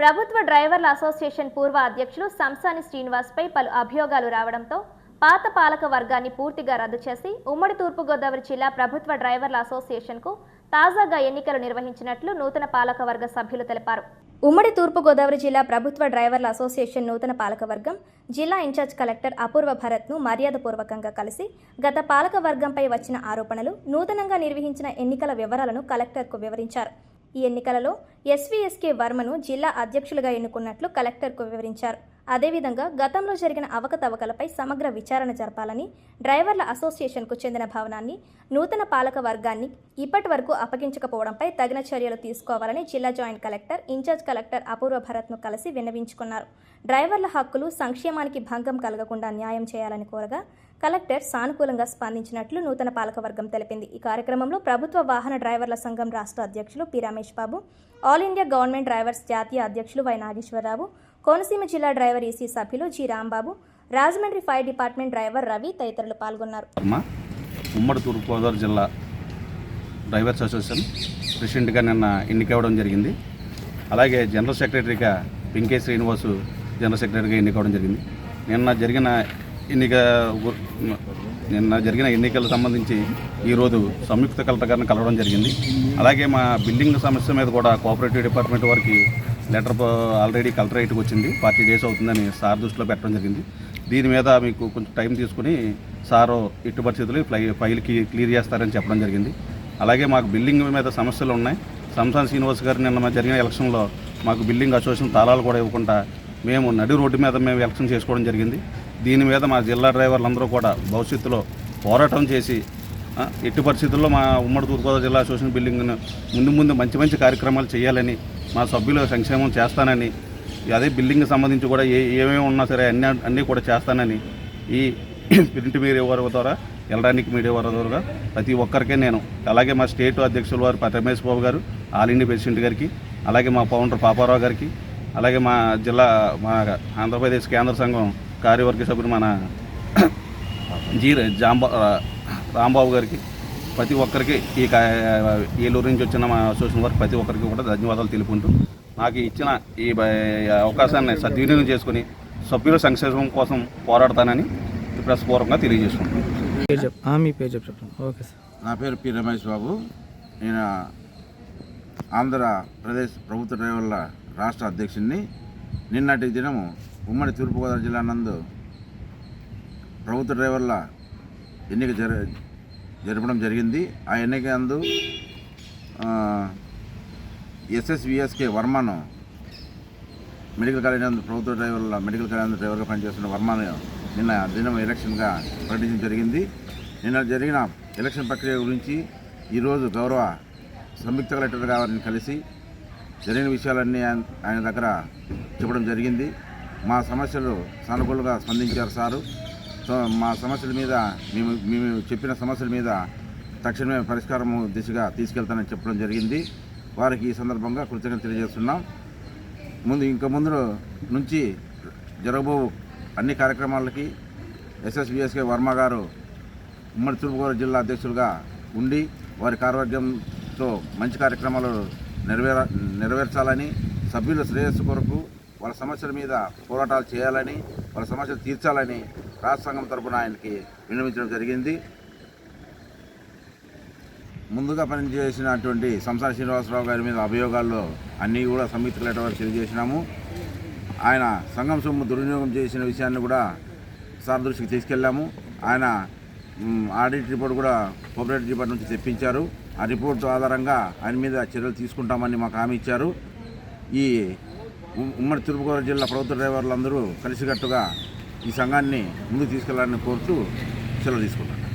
ప్రభుత్వ డ్రైవర్ల అసోసియేషన్ పూర్వ అధ్యక్షులు సంసాని శ్రీనివాస్పై పలు అభియోగాలు రావడంతో పాత పాలక వర్గాన్ని పూర్తిగా రద్దు చేసి ఉమ్మడి తూర్పుగోదావరి జిల్లా ప్రభుత్వ డ్రైవర్ల అసోసియేషన్కు తాజాగా ఎన్నికలు నిర్వహించినట్లు నూతన పాలకవర్గ సభ్యులు తెలిపారు. ఉమ్మడి తూర్పుగోదావరి జిల్లా ప్రభుత్వ డ్రైవర్ల అసోసియేషన్ నూతన పాలకవర్గం జిల్లా ఇన్ఛార్జ్ కలెక్టర్ అపూర్వ భరత్ను మర్యాదపూర్వకంగా కలిసి గత పాలకవర్గంపై వచ్చిన ఆరోపణలు నూతనంగా నిర్వహించిన ఎన్నికల వివరాలను కలెక్టర్కు వివరించారు. ఈ ఎన్నికలలో ఎస్వీఎస్కే వర్మను జిల్లా అధ్యక్షులుగా ఎన్నుకున్నట్లు కలెక్టర్కు వివరించారు అదేవిధంగా గతంలో జరిగిన అవకతవకలపై సమగ్ర విచారణ జరపాలని డ్రైవర్ల అసోసియేషన్కు చెందిన భవనాన్ని నూతన పాలక వర్గాన్ని ఇప్పటి వరకు అప్పగించకపోవడంపై తగిన చర్యలు తీసుకోవాలని జిల్లా joint collector incharge collector Apoorva భరత్ను కలిసి విన్నవించుకున్నారు. డ్రైవర్ల హక్కులు సంక్షేమానికి భంగం కలగకుండా న్యాయం చేయాలని కోరగా కలెక్టర్ సానుకూలంగా స్పందించినట్లు నూతన పాలకవర్గం తెలిపింది. ఈ కార్యక్రమంలో ప్రభుత్వ వాహన డ్రైవర్ల సంఘం రాష్ట్ర అధ్యక్షులు P Ramesh Babu all India government drivers జాతీయ అధ్యక్షులు వై నాగేశ్వరరావు కోనసీమ జిల్లా డ్రైవర్ ఈసీ సభ్యులు G Rambabu Rajahmundry fire department driver Ravi తదితరులు పాల్గొన్నారు. ఉమ్మడి తూర్పుగోదావరి జిల్లా డ్రైవర్స్ అసోసియేషన్ ప్రెసిడెంట్గా నిన్న ఎన్నికవడం జరిగింది. అలాగే జనరల్ సెక్రటరీగా పింకే శ్రీనివాసు జనరల్ సెక్రటరీగా ఎన్నికవడం జరిగింది. నిన్న జరిగిన ఎన్నిక నిన్న జరిగిన ఎన్నికలకు సంబంధించి ఈరోజు సంయుక్త కలెక్టర్ గారిని కలవడం జరిగింది. అలాగే మా బిల్డింగ్ సమస్య మీద కూడా కోఆపరేటివ్ డిపార్ట్మెంట్ వారికి లెటర్ ఆల్రెడీ కలెక్టరేట్కి వచ్చింది. ఫార్టీ డేస్ అవుతుందని సార్ దృష్టిలో పెట్టడం జరిగింది. దీని మీద మీకు కొంచెం టైం తీసుకుని సారు ఇటు పరిస్థితులు ఫ్లై ఫైల్కి క్లియర్ చేస్తారని చెప్పడం జరిగింది. అలాగే మాకు బిల్డింగ్ మీద సమస్యలు ఉన్నాయి. సంసాన్ శ్రీనివాస్ గారు నిన్న మా జరిగిన ఎలక్షన్లో మాకు బిల్డింగ్ అసోసియేషన్ తాళాలు కూడా ఇవ్వకుండా మేము నడి రోడ్డు మీద మేము ఎలక్షన్ చేసుకోవడం జరిగింది. దీని మీద మా జిల్లా డ్రైవర్లందరూ కూడా భవిష్యత్తులో పోరాటం చేసి ఎట్టి పరిస్థితుల్లో మా ఉమ్మడి తూర్పుగోదావరి జిల్లా అసోసియేషన్ బిల్డింగ్ను ముందు ముందు మంచి మంచి కార్యక్రమాలు చేయాలని మా సభ్యుల సంక్షేమం చేస్తానని అదే బిల్డింగ్కి సంబంధించి కూడా ఏ ఏమేమి ఉన్నా సరే అన్ని అన్నీ కూడా చేస్తానని ఈ ప్రింట్ మీడియా వారి ద్వారా ఎలక్ట్రానిక్ మీడియా వారి ద్వారా ప్రతి ఒక్కరికే నేను. అలాగే మా స్టేట్ అధ్యక్షుల వారు రమేష్ బాబు గారు ఆల్ ఇండియా ప్రెసిడెంట్ గారికి అలాగే మా ఫౌండర్ పాపారావు గారికి అలాగే మా జిల్లా మా ఆంధ్రప్రదేశ్ కేంద్ర సంఘం కార్యవర్గ సభ్యులు మన జీ జాంబా రాంబాబు గారికి ప్రతి ఒక్కరికి ఈ ఏలూరు నుంచి వచ్చిన మా అసోసియేషన్ వారికి ప్రతి ఒక్కరికి కూడా ధన్యవాదాలు తెలుపుకుంటూ నాకు ఇచ్చిన ఈ అవకాశాన్ని సద్వినియోగం చేసుకుని సభ్యుల సంక్షేమం కోసం పోరాడతానని ప్రస్పూర్వకంగా తెలియజేసుకుంటున్నాను. Okay sir. నా పేరు పి. రమేష్ బాబు. నేను ఆంధ్రప్రదేశ్ ప్రభుత్వ డ్రైవర్ల రాష్ట్ర అధ్యక్షుడిని నిన్నటి దినము ఉమ్మడి తూర్పుగోదావరి జిల్లా నందు ప్రభుత్వ డ్రైవర్ల ఎన్నిక జర జరపడం జరిగింది. ఆ ఎన్నిక అందు ఎస్ఎస్విఎస్కే వర్మను మెడికల్ కాలేజ్ నందు ప్రభుత్వ డ్రైవర్ల మెడికల్ కాలేజ్ నందు డ్రైవర్గా పనిచేస్తున్న వర్మను నిన్న దినం ఎలక్షన్గా ప్రకటించడం జరిగింది. నిన్న జరిగిన ఎలక్షన్ ప్రక్రియ గురించి ఈరోజు గౌరవ సంయుక్త కలెక్టర్ గారిని కలిసి జరిగిన విషయాలన్నీ ఆయన ఆయన దగ్గర చెప్పడం జరిగింది. మా సమస్యలు సానుకూలంగా స్పందించారు సారు. మా సమస్యల మీద మేము మేము చెప్పిన సమస్యల మీద తక్షణమే పరిష్కారం దిశగా తీసుకెళ్తానని చెప్పడం జరిగింది. వారికి ఈ సందర్భంగా కృతజ్ఞత తెలియజేస్తున్నాం. ముందు ఇంకా ముందు నుంచి జరగబో అన్ని కార్యక్రమాలకి ఎస్ఎస్బిఎస్కే వర్మ గారు ఉమ్మడి తూర్పుగోదావరి జిల్లా అధ్యక్షులుగా ఉండి వారి కార్యవర్గంతో మంచి కార్యక్రమాలు నెరవేర నెరవేర్చాలని సభ్యుల శ్రేయస్సు కొరకు వాళ్ళ సమస్యల మీద పోరాటాలు చేయాలని వాళ్ళ సమస్యలు తీర్చాలని రాష్ట్ర సంఘం తరపున ఆయనకి విన్నవించడం జరిగింది. ముందుగా పనిచేసినటువంటి సంసార శ్రీనివాసరావు గారి మీద అభియోగాల్లో అన్నీ కూడా సంయుక్త కలెక్టర్ తెలియజేసినాము ఆయన సంఘం సొమ్ము దుర్వినియోగం చేసిన విషయాన్ని కూడా సార్ దృష్టికి తీసుకెళ్ళాము. ఆయన ఆడిట్ రిపోర్ట్ కూడా కోఆపరేటివ్ డిపార్ట్మెంట్ నుంచి తెప్పించారు. ఆ రిపోర్ట్ ఆధారంగా ఆయన మీద చర్యలు తీసుకుంటామని మాకు హామీ ఇచ్చారు. ఈ ఉమ్మడి తూర్పుగోదావరి జిల్లా ప్రభుత్వ డ్రైవర్లందరూ కలిసికట్టుగా ఈ సంఘాన్ని ముందుకు తీసుకెళ్ళాలని కోరుతూ సెలవు తీసుకున్నాను